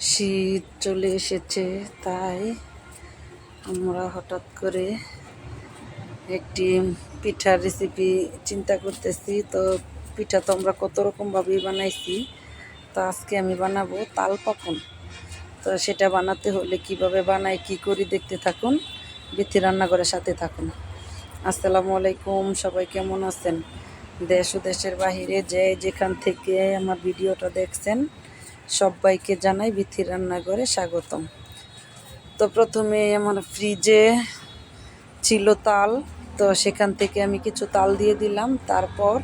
শীত চলে এসেছে, তাই আমরা হঠাৎ করে একটি পিঠার রেসিপি চিন্তা করতেছি। তো পিঠা তো আমরা কত রকমভাবেই বানাইছি। তো আজকে আমি বানাবো তাল পাপন। তো সেটা বানাতে হলে কীভাবে বানাই, কি করি দেখতে থাকুন। বিথি রান্নাঘরের সাথে থাকুন। আসসালামু আলাইকুম, সবাই কেমন আছেন? দেশ ও দেশের বাহিরে যে যেখান থেকে আমার ভিডিওটা দেখছেন সবাইকে জানাই বিথির রান্নাঘরে স্বাগতম। তো প্রথমে আমার ফ্রিজে ছিল তাল, তো সেখান থেকে আমি কিছু তাল দিয়ে দিলাম। তারপর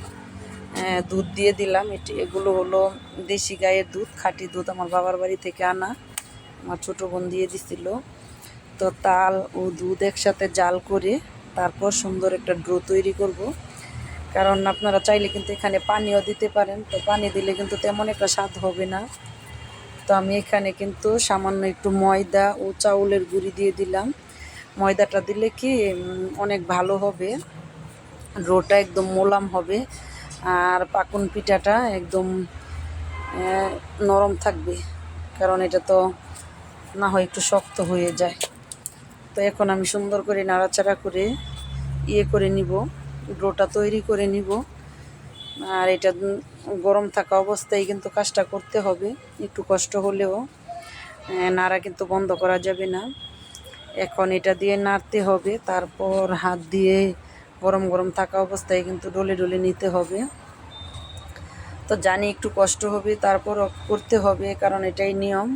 দুধ দিয়ে দিলাম। এটি, এগুলো হলো দেশি গায়ের দুধ, খাঁটি দুধ আমার বাবার বাড়ি থেকে আনা। আমার ছোটো বোন দিয়ে দিছিল। তো তাল ও দুধ একসাথে জাল করে তারপর সুন্দর একটা ড্রো তৈরি করব। কারণ আপনারা চাইলে কিন্তু এখানে পানিও দিতে পারেন। তো পানি দিলে কিন্তু তেমন একটা স্বাদ হবে না। তো আমি এখানে কিন্তু সামান্য একটু ময়দা ও চাউলের গুঁড়ি দিয়ে দিলাম। ময়দাটা দিলে কি অনেক ভালো হবে। রোটা একদম মোলাম হবে আর পাকুন পিঠাটা একদম নরম থাকবে, কারণ এটা তো না হয় একটু শক্ত হয়ে যায়। তো এখন আমি সুন্দর করে নাড়াচাড়া করে ইয়ে করে নিব ডোটা তৈরি করে নিব। আর এটা গরম থাকা অবস্থায় কিন্তু কাজটা করতে হবে। একটু কষ্ট হলেও নাড়া কিন্তু বন্ধ করা যাবে না। এখন এটা দিয়ে নাড়তে হবে, তারপর হাত দিয়ে গরম গরম থাকা অবস্থায় কিন্তু ডলে ডলে নিতে হবে। তো জানি একটু কষ্ট হবে তারপর করতে হবে, কারণ এটাই নিয়ম।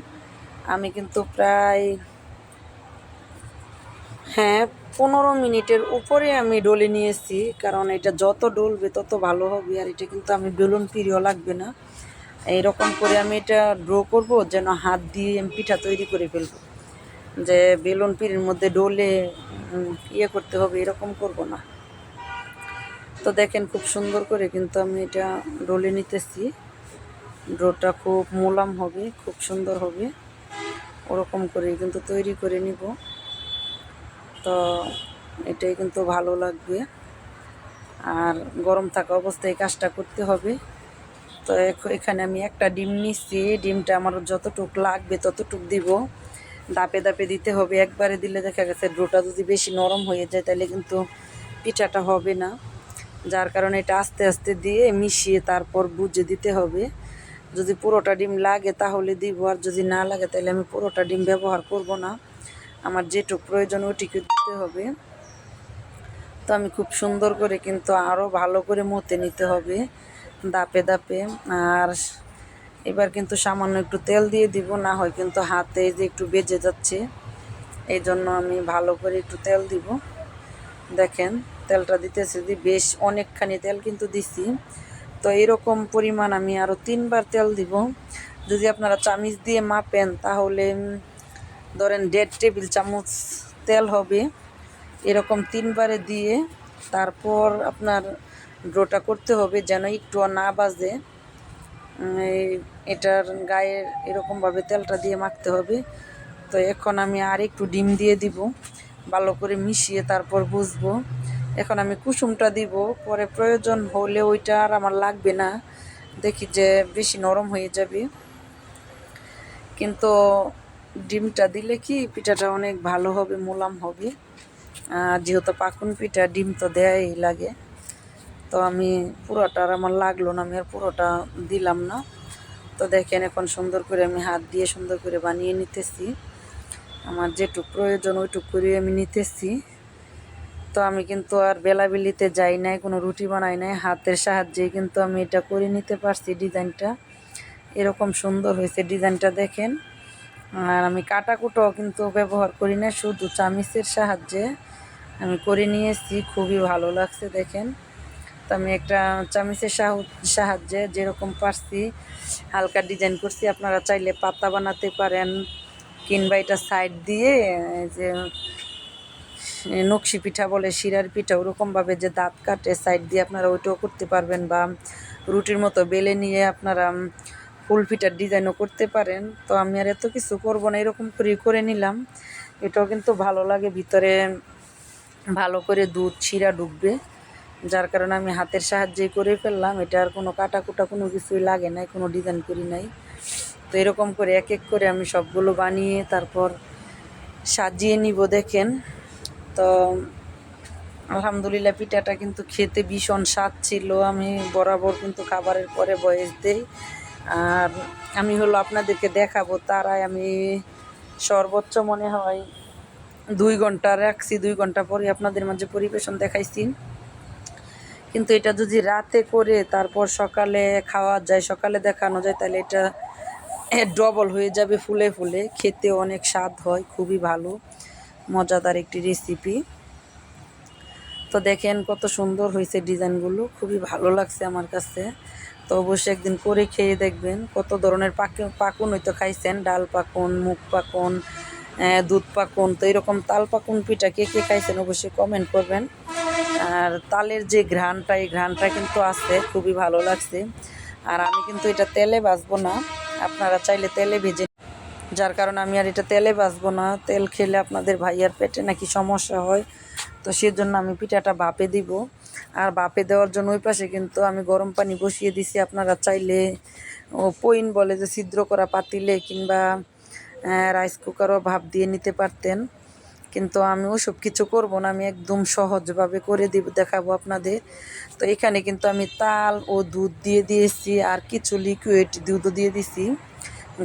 আমি কিন্তু প্রায় হ্যাঁ পনেরো মিনিটের উপরে আমি ডলে নিয়েছি কারণ এটা যত ডলবে তত ভালো হবে, আর এটা কিন্তু আমি বেলুন পিরিও লাগবে না। এইরকম করে আমি এটা ড্র করব, যেন হাত দিয়ে আমি পিঠা তৈরি করে ফেলব। যে বেলুন পিড়ির মধ্যে ডলে ইয়ে করতে হবে, এরকম করব না। তো দেখেন খুব সুন্দর করে কিন্তু আমি এটা ডলে নিতেছি। ডোটা খুব মোলাম হবে, খুব সুন্দর হবে। ওরকম করে কিন্তু তৈরি করে নিব। তো এটাই কিন্তু ভালো লাগবে। আর গরম থাকা অবস্থায় এই কাজটা করতে হবে। তো এখ- এখানে আমি একটা ডিম নিচ্ছি। ডিমটা আমার যতটুক লাগবে ততটুক দিব। দাপে দাপে দিতে হবে। একবারে দিলে দেখা গেছে ডোটা যদি বেশি নরম হয়ে যায় তাহলে কিন্তু পিঠাটা হবে না। যার কারণে এটা আস্তে আস্তে দিয়ে মিশিয়ে তারপর বুঝে দিতে হবে। যদি পুরোটা ডিম লাগে তাহলে দিব। আর যদি না লাগে তাহলে আমি পুরোটা ডিম ব্যবহার করব না। আমার যেটুক প্রয়োজন ওটিকে দিতে হবে। তো আমি খুব সুন্দর করে কিন্তু আরও ভালো করে মতে নিতে হবে, দাপে দাপে। আর এবার কিন্তু সামান্য একটু তেল দিয়ে দিব, না হয় কিন্তু হাতে যে একটু বেজে যাচ্ছে, এই জন্য আমি ভালো করে একটু তেল দিব। দেখেন, তেলটা দিতেছি দি বেশ অনেকখানি তেল কিন্তু দিছি। তো এরকম পরিমাণ আমি আরও তিনবার তেল দিব। যদি আপনারা চামিচ দিয়ে মাপেন তাহলে ধরেন দেড় টেবিল চামচ, তেল হবে, এরকম তিনবারে দিয়ে তারপর আপনার ড্রোটা করতে হবে যেন একটু না বাজে। এটার গায়ে এরকমভাবে তেলটা দিয়ে মাখতে হবে। তো এখন আমি আর একটু ডিম দিয়ে দিব, ভালো করে মিশিয়ে তারপর বুঝব। এখন আমি কুসুমটা দিব, পরে প্রয়োজন হলে ওইটা আর আমার লাগবে না। দেখি যে বেশি নরম হয়ে যাবে। কিন্তু ডিমটা দিলে কি পিঠাটা অনেক ভালো হবে, মোলাম হবে। আর যেহেতু পাকুন পিঠা, ডিম তো দেয়াই লাগে। তো আমি পুরোটা আর আমার লাগল না, আমি আর পুরোটা দিলাম না। তো দেখেন এখন সুন্দর করে আমি হাত দিয়ে সুন্দর করে বানিয়ে নিতেছি। আমার যেটুক প্রয়োজন ওইটুক করে আমি নিতেছি। তো আমি কিন্তু আর বেলাবেলিতে যাই নাই, কোনো রুটি বানাই নাই। হাতের সাহায্যে কিন্তু আমি এটা করে নিতে পারছি ডিজাইনটা। এরকম সুন্দর হয়েছে ডিজাইনটা, দেখেন। আর আমি কাটা কুটাও কিন্তু ব্যবহার করি না, শুধু চামিচের সাহায্যে আমি করে নিয়েছি, খুবই ভালো লাগছে দেখেন। তো আমি একটা চামিচের সাহু- সাহায্যে যেরকম পারছি, হালকা ডিজাইন করছি। আপনারা চাইলে পাতা বানাতে পারেন, কিংবা এটা সাইড দিয়ে যে নকশি পিঠা বলে শিরার পিঠা, ওরকমভাবে যে দাঁত কাটে সাইড দিয়ে আপনারা ওইটাও করতে পারবেন, বা রুটির মতো বেলে নিয়ে আপনারা ফুল পিঠার ডিজাইনও করতে পারেন। তো আমি আর এত কিছু করব না, এরকম করে করে নিলাম। এটাও কিন্তু ভালো লাগে, ভিতরে ভালো করে দুধ ছিঁড়া ডুববে। যার কারণে আমি হাতের সাহায্যেই করে ফেললাম। এটা আর কোনো কাটা কুটা কোনো কিছুই লাগে নাই, কোনো ডিজাইন করি নাই। তো এরকম করে এক এক করে আমি সবগুলো বানিয়ে তারপর সাজিয়ে নিব, দেখেন। তো আলহামদুলিল্লাহ পিঠাটা কিন্তু খেতে ভীষণ স্বাদ ছিল। আমি বরাবর কিন্তু খাবারের পরে বয়স দেই। আর আমি হলো আপনাদেরকে দেখাবো, তারাই আমি সর্বোচ্চ মনে হয় দুই ঘণ্টা রাখছি, দুই ঘণ্টা পরে আপনাদের মাঝে পরিবেশন দেখাইছি। কিন্তু এটা যদি রাতে করে তারপর সকালে খাওয়া যায়, সকালে দেখানো যায়, তাহলে এটা ডবল হয়ে যাবে ফুলে ফুলে। খেতে অনেক স্বাদ হয়, খুবই ভালো, মজাদার একটি রেসিপি তো দেখেন কত সুন্দর হয়েছে ডিজাইনগুলো খুবই ভালো লাগছে আমার কাছে। তো অবশ্যই একদিন করে খেয়ে দেখবেন কত ধরনের পাক পাকুন হয়তো খাইছেন। ডাল পাকুন মুখ পাকুন দুধ পাকুন, তো এরকম তাল পাকুন পিঠা কে কে খাইছেন অবশ্যই কমেন্ট করবেন। আর তালের যে ঘ্রাণটা, এই ঘ্রাণটা কিন্তু আছে, খুবই ভালো লাগছে। আর আমি কিন্তু এটা তেলে বাঁচবো না, আপনারা চাইলে তেলে ভেজে যার কারণে আমি আর এটা তেলে ভাজবো না। তেল খেলে আপনাদের ভাইয়ার পেটে নাকি সমস্যা হয়, তো সেজন্য আমি পিঠাটা বাপে দিব। আর বাপে দেওয়ার জন্য ওই পাশে কিন্তু আমি গরম পানি বসিয়ে দিছি। আপনারা চাইলে, ও পইন বলে যে ছিদ্র করা পাতিলে কিংবা রাইস কুকারও ভাপ দিয়ে নিতে পারতেন। কিন্তু আমি ওসব কিছু করব না, আমি একদম সহজভাবে করে দিব, দেখাবো আপনাদের। তো এখানে কিন্তু আমি তাল ও দুধ দিয়ে দিয়েছি আর কিছু লিকুইড দুধও দিয়ে দিছি।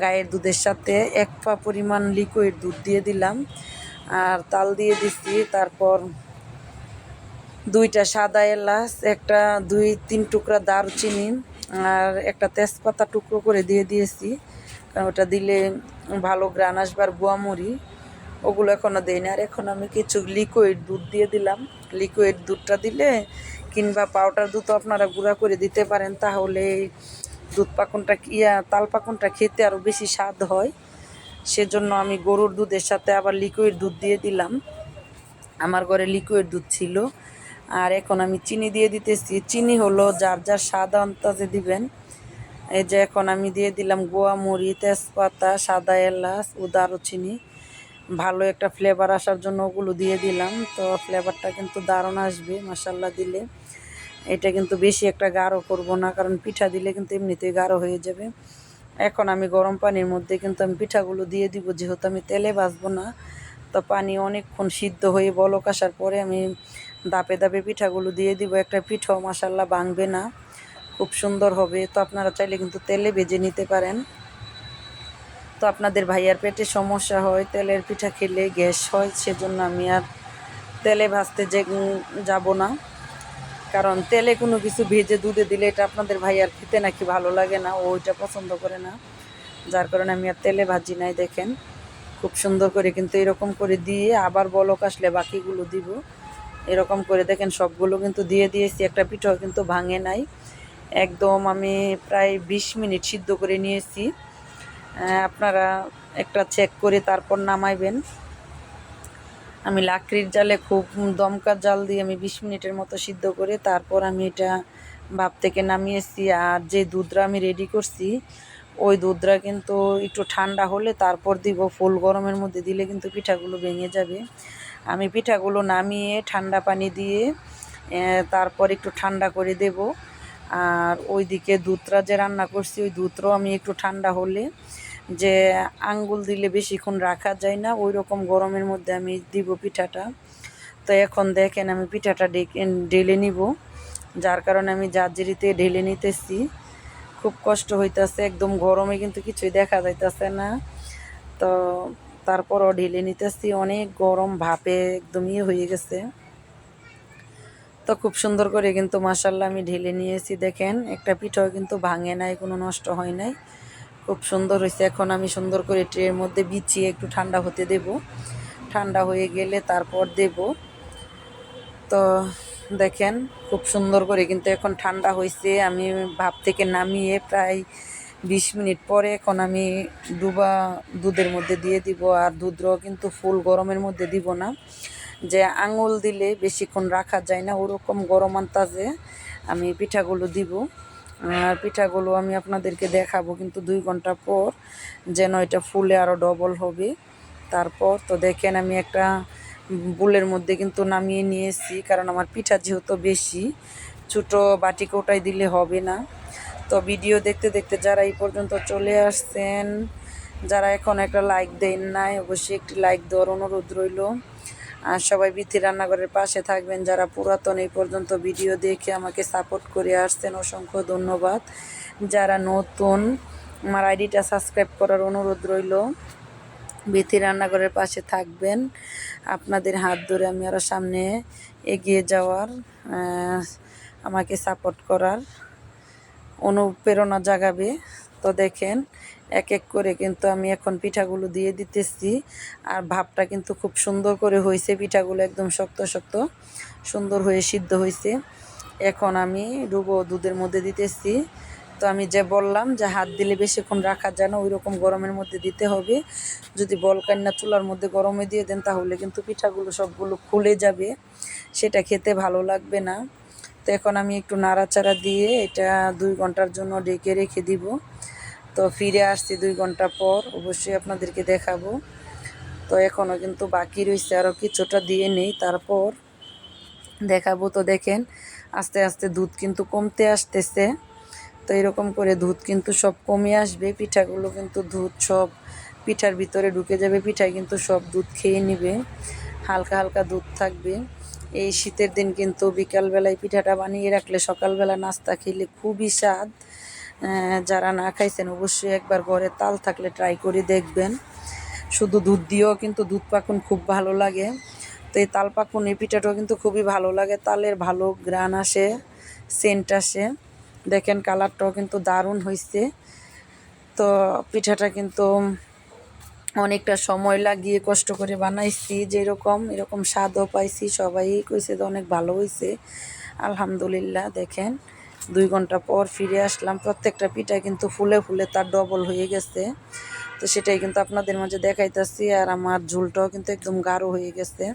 গায়ের দুধের সাথে এক পা পরিমাণ লিকুইড দুধ দিয়ে দিলাম। আর তাল দিয়ে দিছি, তারপর দুইটা সাদা এলাচ, একটা দুই তিন টুকরা দারুচিনি আর একটা তেজপাতা টুকরো করে দিয়ে দিয়েছি। কারণ ওটা দিলে ভালো গ্রান আসবার গুয়ামুড়ি ওগুলো এখনও দিই না আর এখন আমি কিছু লিকুইড দুধ দিয়ে দিলাম। লিকুইড দুধটা দিলে কিংবা পাউডার দুধ আপনারা গুঁড়া করে দিতে পারেন, তাহলে দুধ পাকনটা ইয়া, তাল পাকনটা খেতে আরও বেশি স্বাদ হয়। সেজন্য আমি গরুর দুধের সাথে আবার লিকুইড দুধ দিয়ে দিলাম। আমার ঘরে লিকুইড দুধ ছিল। আর এখন আমি চিনি দিয়ে দিতেছি। চিনি হলো যার যার স্বাদ আন্তাজে দিবেন। এই যে এখন আমি দিয়ে দিলাম গোয়া মুড়ি তেজপাতা, সাদা এলাচ ও দারুচিনি। ভালো একটা ফ্লেভার আসার জন্য ওগুলো দিয়ে দিলাম। তো ফ্লেভারটা কিন্তু দারুণ আসবে মশাল্লা দিলে। এটা কিন্তু বেশি একটা গাঢ় করব না, কারণ পিঠা দিলে কিন্তু এমনিতেই গাঢ় হয়ে যাবে। এখন আমি গরম পানির মধ্যে কিন্তু আমি পিঠাগুলো দিয়ে দিব, যেহেতু আমি তেলে ভাজবো না। তো পানি অনেকক্ষণ সিদ্ধ হয়ে বলক আসার পরে আমি দাপে দাপে পিঠাগুলো দিয়ে দিব। একটা পিঠাও মাসাল্লাহ ভাঙবে না। খুব সুন্দর হবে। তো আপনারা চাইলে কিন্তু তেলে ভেজে নিতে পারেন। তো আপনাদের ভাইয়ার পেটে সমস্যা হয়, তেলের পিঠা খেলে গ্যাস হয়, সেজন্য আমি আর তেলে ভাজতে যে যাব না। কারণ তেলে কোনো কিছু ভেজে দুধে দিলে এটা আপনাদের ভাইয়ার খেতে নাকি ভালো লাগে না, ও ওইটা পছন্দ করে না। যার কারণে আমি আর তেলে ভাজি নাই, দেখেন। খুব সুন্দর করে কিন্তু এরকম করে দিয়ে আবার বলক আসলে বাকিগুলো দিব। এরকম করে দেখেন, সবগুলো কিন্তু দিয়ে দিয়েছি। একটা পিঠাও কিন্তু ভাঙে নাই। একদম আমি প্রায় বিশ মিনিট সিদ্ধ করে নিয়েছি। আপনারা একটা চেক করে তারপর নামাইবেন। আমি লাকড়ির জালে খুব দমকা জাল দিয়ে আমি বিশ মিনিটের মতো সিদ্ধ করে তারপর আমি এটা ভাপ থেকে নামিয়েছি। আর যে দুধটা আমি রেডি করছি ওই দুধটা কিন্তু একটু ঠান্ডা হলে তারপর দিব ফুল গরমের মধ্যে দিলে কিন্তু পিঠাগুলো ভেঙে যাবে। আমি পিঠাগুলো নামিয়ে ঠান্ডা পানি দিয়ে তারপর একটু ঠান্ডা করে দেব। আর ওইদিকে দুধটা যে রান্না করছি, ওই দুধটাও আমি একটু ঠান্ডা হলে যে আঙ্গুল দিলে বেশিক্ষণ রাখা যায় না, ওই রকম গরমের মধ্যে আমি দিব পিঠাটা। তো এখন দেখেন আমি পিঠাটা ঢেলে নিব। যার কারণে আমি জার্জারিতে ঢেলে নিতেছি। খুব কষ্ট হইতেছে, একদম গরমে কিন্তু কিছুই দেখা যাইতেছে না। তো তারপরও ঢেলে নিতেছি, অনেক গরম ভাপে একদম ইয়ে হয়ে গেছে। তো খুব সুন্দর করে কিন্তু মাসাল্লাহ আমি ঢেলে নিয়েছি, দেখেন, একটা পিঠাও কিন্তু ভাঙে নাই, কোনো নষ্ট হয় নাই। খুব সুন্দর হয়েছে এখন আমি সুন্দর করে ট্রের মধ্যে বিছিয়ে একটু ঠান্ডা হতে দেব। ঠান্ডা হয়ে গেলে তারপর দেব। তো দেখেন, খুব সুন্দর করে কিন্তু এখন ঠান্ডা হয়েছে আমি ভাপ থেকে নামিয়ে প্রায় বিশ মিনিট পরে এখন আমি ডুবা দুধের মধ্যে দিয়ে দিব, আর দুধটাও কিন্তু ফুল গরমের মধ্যে দিব না। যে আঙুল দিলে বেশিক্ষণ রাখা যায় না, ওরকম গরম আন্তাজে আমি পিঠাগুলো দিব। আর পিঠাগুলো আমি আপনাদেরকে দেখাবো কিন্তু দুই ঘণ্টা পর যেন এটা ফুলে আরও ডবল হবে। তারপর তো দেখেন আমি একটা বুলের মধ্যে কিন্তু নামিয়ে নিয়েছি কারণ আমার পিঠা যেহেতু বেশি, ছোটো বাটি কোটায় দিলে হবে না। তো ভিডিও দেখতে দেখতে যারা এই পর্যন্ত চলে আসছেন, যারা এখন একটা লাইক দেন নাই, অবশ্যই একটি লাইক দেওয়ার অনুরোধ রইল। আর সবাই বিথি রান্নাঘরের পাশে থাকবেন, যারা পুরাতন এই পর্যন্ত ভিডিও দেখে আমাকে সাপোর্ট করে আসছেন, অসংখ্য ধন্যবাদ। যারা নতুন, আমার আইডিটা সাবস্ক্রাইব করার অনুরোধ রইল। বিথি রান্নাঘরের পাশে থাকবেন। আপনাদের হাত ধরে আমি আরও সামনে এগিয়ে যাওয়ার আমাকে সাপোর্ট করার অনুপ্রেরণা জাগাবে। তো দেখেন, এক এক করে কিন্তু আমি এখন পিঠাগুলো দিয়ে দিতেছি। আর ভাবটা কিন্তু খুব সুন্দর করে হয়েছে পিঠাগুলো একদম শক্ত শক্ত সুন্দর হয়ে সিদ্ধ হয়েছে এখন আমি ডুবো দুধের মধ্যে দিতেছি। তো আমি যে বললাম যে হাত দিলে বেশিক্ষণ রাখা যায় না ওই রকম গরমের মধ্যে দিতে হবে। যদি বল কান্না চুলার মধ্যে গরমে দিয়ে দেন, তাহলে কিন্তু পিঠাগুলো সবগুলো খুলে যাবে। সেটা খেতে ভালো লাগবে না। তো এখন আমি একটু নাড়াচাড়া দিয়ে এটা দুই ঘণ্টার জন্য ডেকে রেখে দিব। তো ফিরে আসছি দুই ঘণ্টা পর, অবশ্যই আপনাদেরকে দেখাবো। তো এখনও কিন্তু বাকি রয়েছে আরও কিছুটা দিয়ে নেই, তারপর দেখাবো। তো দেখেন, আস্তে আস্তে দুধ কিন্তু কমতে আসতেছে। তো এরকম করে দুধ কিন্তু সব কমে আসবে। পিঠাগুলো কিন্তু দুধ সব পিঠার ভিতরে ঢুকে যাবে। পিঠায় কিন্তু সব দুধ খেয়ে নিবে। হালকা হালকা দুধ থাকবে। এই শীতের দিন কিন্তু বিকালবেলায় পিঠাটা বানিয়ে রাখলে সকালবেলা নাস্তা খেলে খুবই স্বাদ। যারা না খাইছেন অবশ্যই একবার ঘরে তাল থাকলে ট্রাই করে দেখবেন। শুধু দুধ দিয়েও কিন্তু দুধ পাকুন খুব ভালো লাগে। তো এই তাল পাকুন, এই পিঠাটাও কিন্তু খুবই ভালো লাগে। তালের ভালো গ্রান আসে, সেন্ট আসে। দেখেন কালারটাও কিন্তু দারুণ হয়েছে তো পিঠাটা কিন্তু অনেকটা সময় লাগিয়ে কষ্ট করে বানাইছি, যেরকম, এরকম স্বাদও পাইছি, সবাই কইছে যে অনেক ভালো হয়েছে আলহামদুলিল্লাহ, দেখেন, দুই ঘণ্টা পর ফিরে আসলাম। প্রত্যেকটা পিঠা কিন্তু ফুলে ফুলে তার ডবল হয়ে গেছে। তো সেটাই কিন্তু আপনাদের মাঝে দেখাইতেছি, আর আমার ঝুলটাও কিন্তু একদম গাঢ় হয়ে গেছে।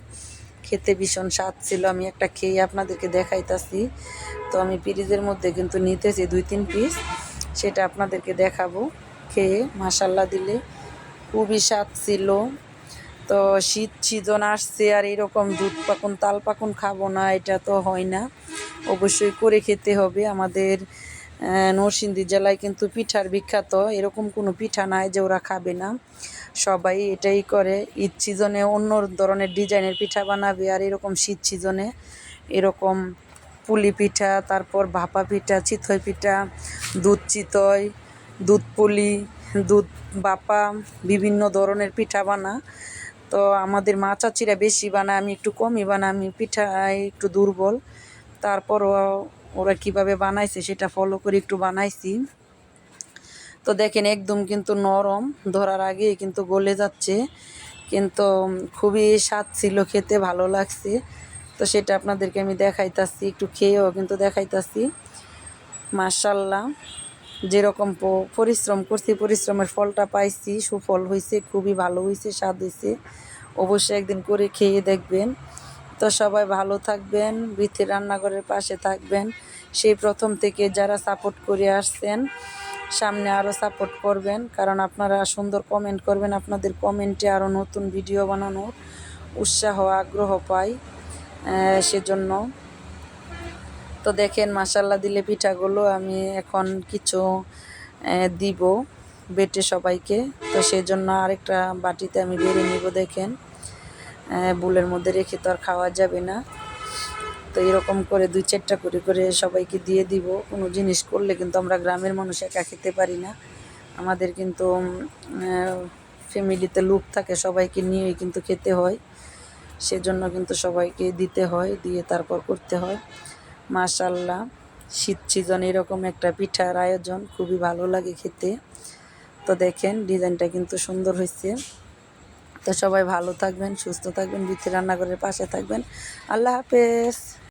খেতে ভীষণ স্বাদ ছিল। আমি একটা খেয়ে আপনাদেরকে দেখাইতাছি। তো আমি পিরিজের মধ্যে কিন্তু নিতেছি দুই, তিন পিস। সেটা আপনাদেরকে দেখাবো। খেয়ে মাসাল্লা দিলে খুবই স্বাদ ছিল। তো শীত সিজন আসছে আর এরকম দুধ পাকুন, তাল পাকুন খাব না, এটা তো হয় না। অবশ্যই করে খেতে হবে। আমাদের নরসিংদী জেলায় কিন্তু পিঠার বিখ্যাত। এরকম কোনো পিঠা নাই যে ওরা খাবে না। সবাই এটাই করে। ঈদ সিজনে অন্য ধরনের ডিজাইনের পিঠা বানাবে আর এরকম শীত সিজনে এরকম পুলি পিঠা, তারপর ভাপা পিঠা, চিতই পিঠা, দুধ চিতই, দুধ পুলি, দুধ বাপা বিভিন্ন ধরনের পিঠা বানা। তো আমাদের মা চাচিরা বেশি বানায়, আমি একটু কমই বানাই, আমি পিঠা একটু দুর্বল। তারপরও ওরা কীভাবে বানাইছে সেটা ফলো করে একটু বানাইছি। তো দেখেন একদম কিন্তু নরম, ধরার আগে কিন্তু গলে যাচ্ছে। কিন্তু খুবই স্বাদ ছিল, খেতে ভালো লাগছে। তো সেটা আপনাদেরকে আমি দেখাইতাছি, একটু খেয়েও কিন্তু দেখাইতাছি। মার্শাল্লাহ যেরকম পরিশ্রম করছি, পরিশ্রমের ফলটা পাইছি, সুফল হয়েছে খুবই ভালো হয়েছে স্বাদ হয়েছে অবশ্যই একদিন করে খেয়ে দেখবেন। তো সবাই ভালো থাকবেন, বৃথি রান্নাঘরের পাশে থাকবেন। সেই প্রথম থেকে যারা সাপোর্ট করে আসছেন সামনে আরও সাপোর্ট করবেন, কারণ আপনারা সুন্দর কমেন্ট করবেন, আপনাদের কমেন্টে আরও নতুন ভিডিও বানানোর উৎসাহ, আগ্রহ পাই সেজন্য। তো দেখেন মাসাল্লা দিলে পিঠাগুলো আমি এখন কিছু দিব বেটে সবাইকে। তো সেই জন্য আরেকটা বাটিতে আমি বেড়ে নিব, দেখেন। বুলের মধ্যে রেখে তো আর খাওয়া যাবে না। তো এরকম করে দুই চারটা করে করে সবাইকে দিয়ে দিব। কোনো জিনিস করলে কিন্তু আমরা গ্রামের মানুষ একা খেতে পারি না। আমাদের কিন্তু ফ্যামিলিতে লোক থাকে, সবাইকে নিয়েই কিন্তু খেতে হয়। সেজন্য কিন্তু সবাইকে দিতে হয়, দিয়ে তারপর করতে হয়। মাশাল্লাহ শীত সিজন এরকম একটা পিঠার আয়োজন, খুবই ভালো লাগে খেতে। তো দেখেন, ডিজাইনটা কিন্তু সুন্দর হয়েছে। তো সবাই ভালো থাকবেন, সুস্থ থাকবেন বিথি রান্নাঘরের পাশে থাকবেন। আল্লাহ হাফেজ।